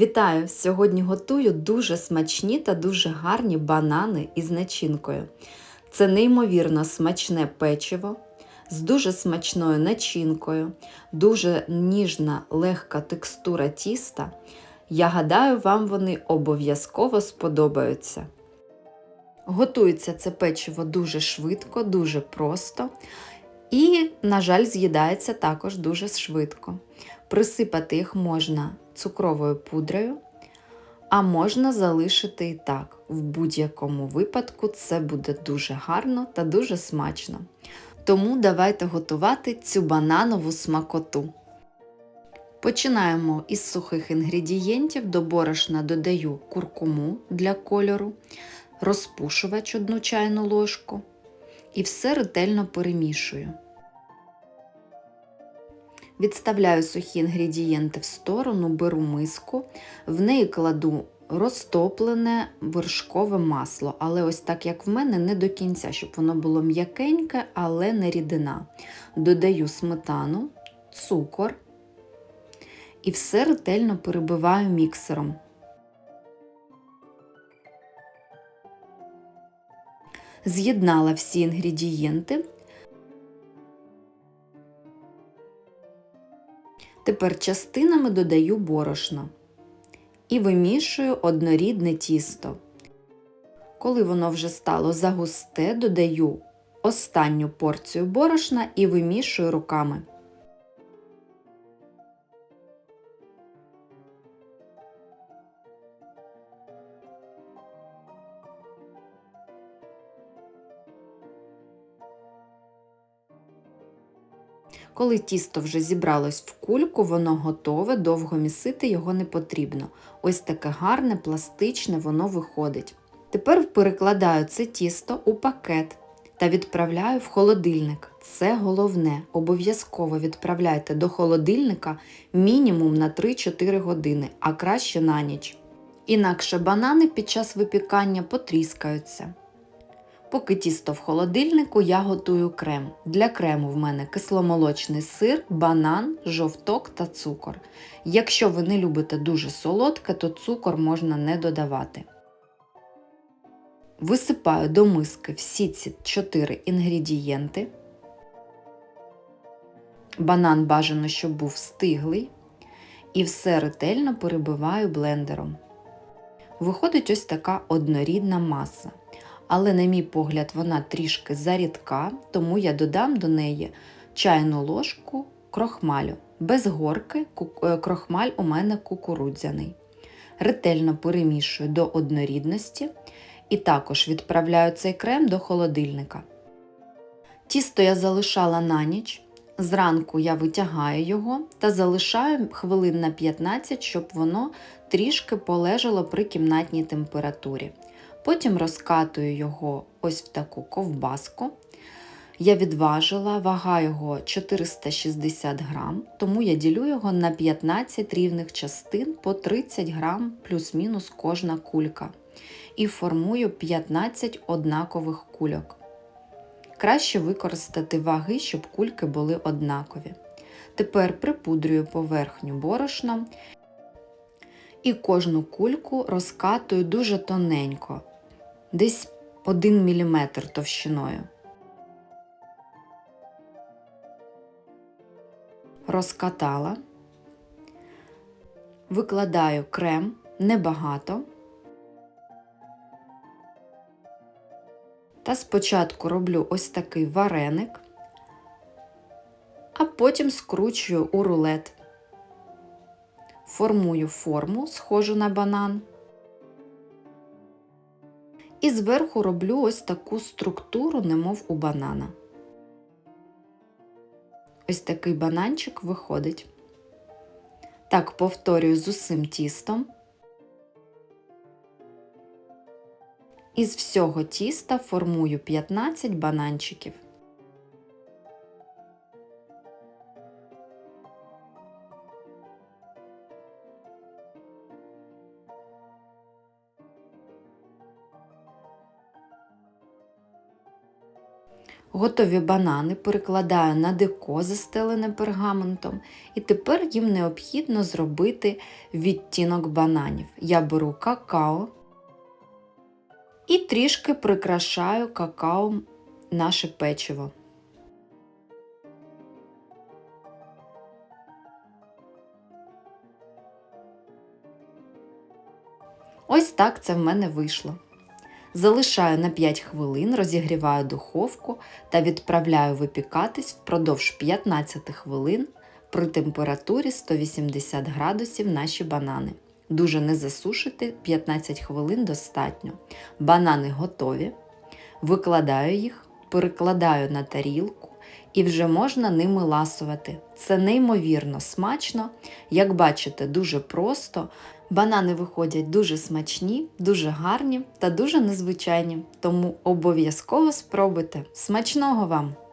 Вітаю! Сьогодні готую дуже смачні та дуже гарні банани із начинкою. Це неймовірно смачне печиво з дуже смачною начинкою, дуже ніжна, легка текстура тіста. Я гадаю, вам вони обов'язково сподобаються. Готується це печиво дуже швидко, дуже просто. І, на жаль, з'їдається також дуже швидко. Присипати їх можна цукровою пудрою, а можна залишити і так. В будь-якому випадку це буде дуже гарно та дуже смачно. Тому давайте готувати цю бананову смакоту. Починаємо із сухих інгредієнтів. До борошна додаю куркуму для кольору, розпушувач 1 чайну ложку і все ретельно перемішую. Відставляю сухі інгредієнти в сторону, беру миску, в неї кладу розтоплене вершкове масло, але ось так, як в мене, не до кінця, щоб воно було м'якеньке, але не рідина. Додаю сметану, цукор і все ретельно перебиваю міксером. З'єднала всі інгредієнти. Тепер частинами додаю борошно і вимішую однорідне тісто. Коли воно вже стало загусте, додаю останню порцію борошна і вимішую руками. Коли тісто вже зібралось в кульку, воно готове, довго місити його не потрібно. Ось таке гарне, пластичне воно виходить. Тепер перекладаю це тісто у пакет та відправляю в холодильник. Це головне. Обов'язково відправляйте до холодильника мінімум на 3-4 години, а краще на ніч. Інакше банани під час випікання потріскаються. Поки тісто в холодильнику, я готую крем. Для крему в мене кисломолочний сир, банан, жовток та цукор. Якщо ви не любите дуже солодке, то цукор можна не додавати. Висипаю до миски всі ці 4 інгредієнти. Банан бажано, щоб був стиглий. І все ретельно перебиваю блендером. Виходить ось така однорідна маса але, на мій погляд, вона трішки зарідка, тому я додам до неї чайну ложку крохмалю. Без горки е, крохмаль у мене кукурудзяний. Ретельно перемішую до однорідності і також відправляю цей крем до холодильника. Тісто я залишала на ніч. Зранку я витягаю його та залишаю хвилин на 15, щоб воно трішки полежало при кімнатній температурі. Потім розкатую його ось в таку ковбаску. Я відважила, вага його 460 грам, тому я ділю його на 15 рівних частин по 30 грам плюс-мінус кожна кулька. І формую 15 однакових кульок. Краще використати ваги, щоб кульки були однакові. Тепер припудрюю поверхню борошном і кожну кульку розкатую дуже тоненько, десь 1 мм товщиною. Розкатала, викладаю крем небагато. Та спочатку роблю ось такий вареник, а потім скручую у рулет, формую форму, схожу на банан. І зверху роблю ось таку структуру, немов у банана. Ось такий бананчик виходить. Так, повторюю з усім тістом. Із всього тіста формую 15 бананчиків. Готові банани перекладаю на деко, застелене пергаментом, і тепер їм необхідно зробити відтінок бананів. Я беру какао і трішки прикрашаю какао наше печиво. Ось так це в мене вийшло. Залишаю на 5 хвилин, розігріваю духовку та відправляю випікатись впродовж 15 хвилин при температурі 180 градусів наші банани. Дуже не засушити, 15 хвилин достатньо. Банани готові. Викладаю їх, перекладаю на тарілку і вже можна ними ласувати. Це неймовірно смачно. Як бачите, дуже просто. Банани виходять дуже смачні, дуже гарні та дуже незвичайні, тому обов'язково спробуйте. Смачного вам!